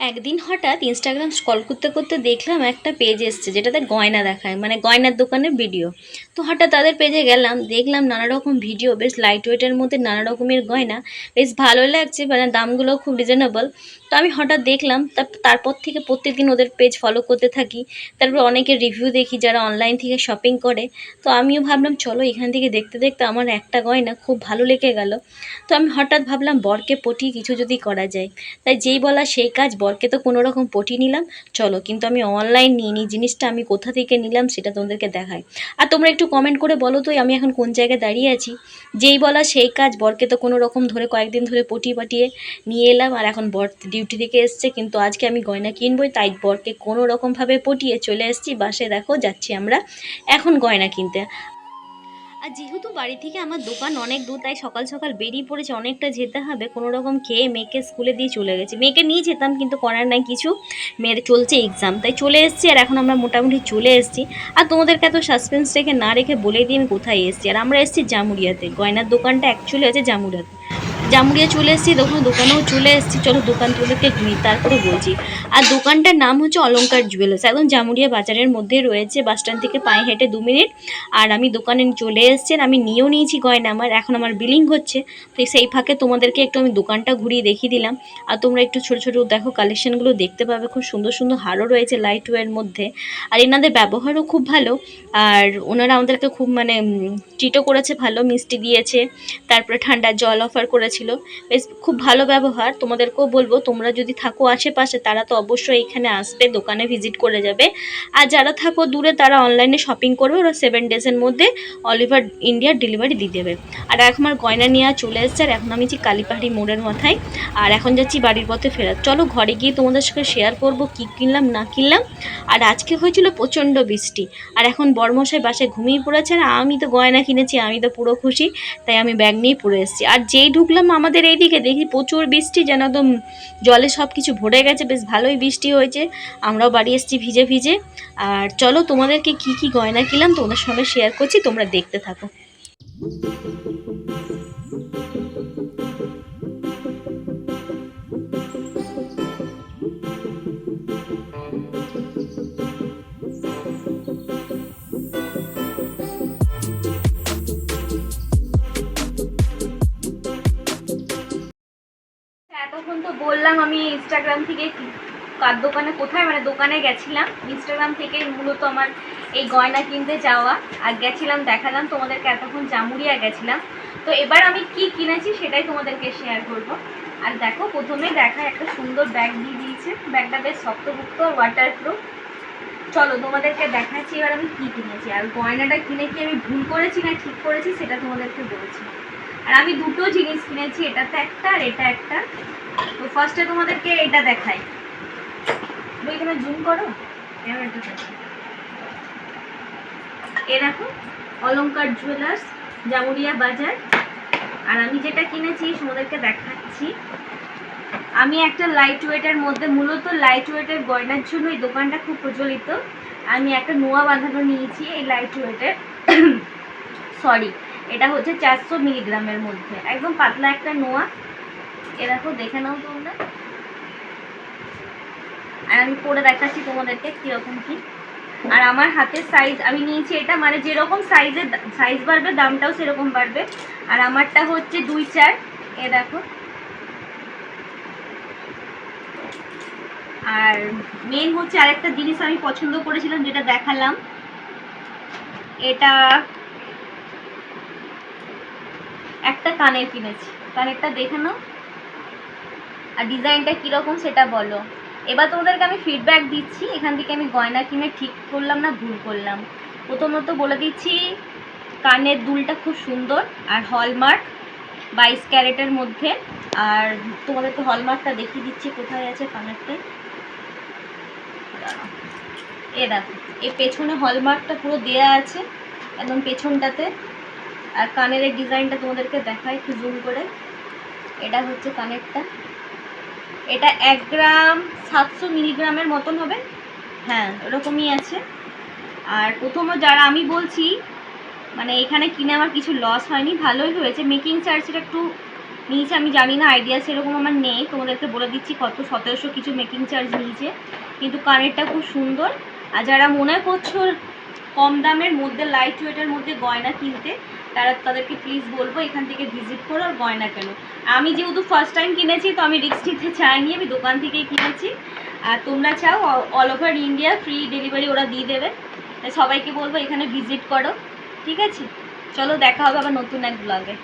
একদিন হঠাৎ Instagram scroll করতে করতে দেখলাম একটা পেজ এসছে যেটাতে গয়না দেখায় মানে গয়নার দোকানের ভিডিও তো হঠাৎ তাদের পেজে গেলাম, দেখলাম নানা রকম ভিডিও বেশ লাইট ওয়েটের মধ্যে নানা রকমের গয়না, বেশ ভালো লাগছে মানে দামগুলো খুব রিজনেবল তো আমি হঠাৎ দেখলাম তার- তারপর থেকে প্রত্যেকদিন ওদের পেজ ফলো করতে থাকি, তারপর অনেকের রিভিউ দেখি যারা অনলাইন থেকে শপিং করে। তো আমিও ভাবলাম, চলো এখান থেকে দেখতে দেখতে আমার একটা গয়না, খুব ভালো লেগে গেল। তো আমি হঠাৎ ভাবলাম, বরকে পটিয়ে কিছু যদি করা যায়। তাই যেই বলা সেই কাজ বরকে তো কোনো রকম পটি নিলাম। চলো, কিন্তু আমি অনলাইন নিয়ে নিই, জিনিসটা আমি কোথা থেকে নিলাম সেটা তোমাদেরকে দেখাই। আর তোমরা একটু কমেন্ট করে বলো তো, আমি এখন কোন জায়গায় দাঁড়িয়ে আছি? যেই বলা সেই কাজ, বরকে তো কোনো রকম ধরে কয়েকদিন ধরে পটিয়ে পাটিয়ে নিয়ে এলাম, আর এখন বর ডিউটি থেকে এসছে, কিন্তু আজকে আমি গয়না কিনবই, তাই বরকে কোনো রকমভাবে পটিয়ে চলে এসেছি বাসে দেখো, যাচ্ছি আমরা এখন গয়না কিনতে। আর যেহেতু বাড়ি থেকে আমার দোকান অনেক দূর, তাই সকাল সকাল বেরিয়ে পড়েছে, অনেকটা যেতে হবে। কোনো রকম খেয়ে মেয়েকে স্কুলে দিয়ে চলে গেছে। মেয়েকে নিয়ে যেতাম, কিন্তু করার নাই, কিছু মেয়ের চলছে এক্সাম তাই চলে এসেছি আর এখন আমরা মোটামুটি চলে এসেছি। আর তোমাদেরকে এত সাসপেন্স রেখে না রেখে বলে দিই, আমি কোথায় এসেছি? আর আমরা এসেছি জামুরিয়াতে। গয়নার দোকানটা অ্যাকচুয়ালি আছে জামুরিয়াতে। জামুরিয়া চলে এসেছি তখন দোকানেও চলে এসেছি। চলো দোকান তোমাদেরকে ঘুরি তারপরে বলছি। আর দোকানটার নাম হচ্ছে অলংকার জুয়েলার্স। একদম জামুরিয়া বাজারের মধ্যে রয়েছে, বাস স্ট্যান্ড থেকে পায়ে হেঁটে দু মিনিট। আর আমি দোকানে চলে এসেছি আর আমি নিয়েও নিয়েছি গয়না আমার, এখন আমার বিলিং হচ্ছে। তো সেই ফাঁকে তোমাদেরকে একটু আমি দোকানটা ঘুরিয়ে দেখিয়ে দিলাম। আর তোমরা একটু ছোটো ছোটো দেখো কালেকশনগুলো দেখতে পাবে। খুব সুন্দর সুন্দর হারও রয়েছে লাইট ওয়ের মধ্যে। আর এনাদের ব্যবহারও খুব ভালো। আর ওনারা আমাদেরকে খুব মানে ট্রিটও করেছে ভালো, মিষ্টি দিয়েছে। তারপরে ঠান্ডা জল অফার করেছিল। বেশ খুব ভালো ব্যবহার। তোমাদেরকেও বলব, তোমরা যদি থাকো আশেপাশে, তারা তো অবশ্যই এখানে আসবে, দোকানে ভিজিট করে যাবে। আর যারা থাকো দূরে, তারা অনলাইনে শপিং করবে। ওরা সেভেন ডেজের মধ্যে অলিভার ইন্ডিয়ার ডেলিভারি দিয়ে দেবে। আর এখন আমার গয়না নিয়ে চলে এসছে, আর এখন আমি যে কালীপাহাড়ি মোড়ের মাথায়। আর এখন যাচ্ছি বাড়ির পথে ফেরার। চলো ঘরে গিয়ে তোমাদের সাথে শেয়ার করব কি কিনলাম, না কিনলাম। আর আজকে হয়েছিল প্রচণ্ড বৃষ্টি। আর এখন বর্মশাই বাসায় ঘুমিয়ে পড়েছে, আর আমি তো গয়না কিনেছি, আমি তো পুরো খুশি। তাই আমি ব্যাগ নিয়ে পড়ে এসেছি। আর যেই ঢুকলাম আমাদের এইদিকে, দেখি প্রচুর বৃষ্টি, যেন একদম জলে সব কিছু ভরে গেছে, বেশ ভালোই বৃষ্টি হয়েছে, আমরাও বাড়ি এসেছি ভিজে ভিজে। আর চলো তোমাদেরকে কি কি গয়না কিনলাম, তোমাদের সঙ্গে শেয়ার করছি, তোমরা দেখতে থাকো। বললাম আমি ইনস্টাগ্রাম থেকে কার দোকানে, কোথায়? মানে দোকানে গেছিলাম। ইনস্টাগ্রাম থেকে মূলত আমার এই গয়না কিনতে যাওয়া। আর গেছিলাম, দেখালাম তোমাদেরকে এতক্ষণ জামুরিয়া গেছিলাম। তো এবার আমি কি কিনেছি সেটাই তোমাদেরকে শেয়ার করব। আর দেখো, প্রথমে দেখা একটা সুন্দর ব্যাগ দিয়ে দিয়েছে। ব্যাগটা বেশ শক্তভুক্ত ওয়াটার প্রুফ চলো, তোমাদেরকে দেখাচ্ছি এবার আমি কি কিনেছি। আর গয়নাটা কিনে কি আমি ভুল করেছি না ঠিক করেছি সেটা তোমাদেরকে বলছি। আর আমি দুটো জিনিস কিনেছি, এটাতে একটা আর এটা একটা। তো ফার্স্টে তোমাদেরকে এটা দেখাই। তুমি এখানে জুম করো। ক্যামেরাটা। এ দেখো, অলংকার জুয়েলার্স জামুরিয়া বাজার। আর আমি যেটা কিনেছি, তোমাদেরকে দেখাচ্ছি। আমি একটা লাইট ওয়েটের মধ্যে, মূলত লাইট ওয়েটের গয়নার জন্য এই দোকানটা খুব প্রচলিত। আমি একটা নোয়া বাঁধানো নিয়েছি এই লাইট ওয়েটের সরি এটা হচ্ছে চারশো মিলিগ্রামের মধ্যে। একদম পাতলা একটা নোয়া। এ দেখো, দেখে নাও তোমরা। আমি পরে দেখাচ্ছি তোমাদেরকে কীরকম কি। আর আমার হাতের সাইজ আমি নিয়েছি এটা মানে যেরকম সাইজের সাইজ বাড়বে, দামটাও সেরকম বাড়বে। আর আমারটা হচ্ছে দুই চার, এ দেখো। আর মেন হচ্ছে আরেকটা জিনিস আমি পছন্দ করেছিলাম, যেটা দেখালাম। এটা একটা কানের কিনেছি কানেরটা দেখে নাও। আর ডিজাইনটা কীরকম সেটা বলো। এবার তোমাদেরকে আমি ফিডব্যাক দিচ্ছি, এখান থেকে আমি গয়না কিনে ঠিক করলাম না ভুল করলাম। প্রথমত বলে দিচ্ছি, কানের দুলটা খুব সুন্দর আর হলমার্ক বাইশ ক্যারেটের মধ্যে। আর তোমাদেরকে হলমার্কটা দেখিয়ে দিচ্ছি কোথায় আছে কানেরটা। এ দেখো এই পেছনে হলমার্কটা পুরো দেয়া আছে একদম পেছনটাতে। আর কানের ডিজাইনটা তোমাদেরকে দেখায় একটু জুম করে। এটা হচ্ছে কানেরটা। এটা এক গ্রাম সাতশো মিলিগ্রামের মতন হবে। হ্যাঁ এরকমই আছে। আর প্রথমে যারা আমি বলছি মানে এখানে কিনে আমার কিছু লস হয়নি, ভালোই হয়েছে। মেকিং চার্জটা একটু নিয়েছে, আমি জানি না আইডিয়া সেরকম আমার নেই। তোমাদেরকে বলে দিচ্ছি কত সতেরোশো কিছু মেকিং চার্জ নিয়েছে। কিন্তু কানেরটা খুব সুন্দর। আর যারা মনে করছ কম দামের মধ্যে লাইট ওয়েটের মধ্যে গয়না কিনতে তারা তাদেরকে প্লিজ বলব, এখান থেকে ভিজিট করো আর গয়না কেন। আমি যেহেতু ফার্স্ট টাইম কিনেছি, তো আমি রিক্স নিতে চাইনি, আমি দোকান থেকেই কিনেছি। আর তোমরা চাও all over India free delivery ওরা দিয়ে দেবে। সবাইকে বলব, এখানে ভিজিট করো। ঠিক আছে? চলো, দেখা হবে আবার নতুন এক ব্লগে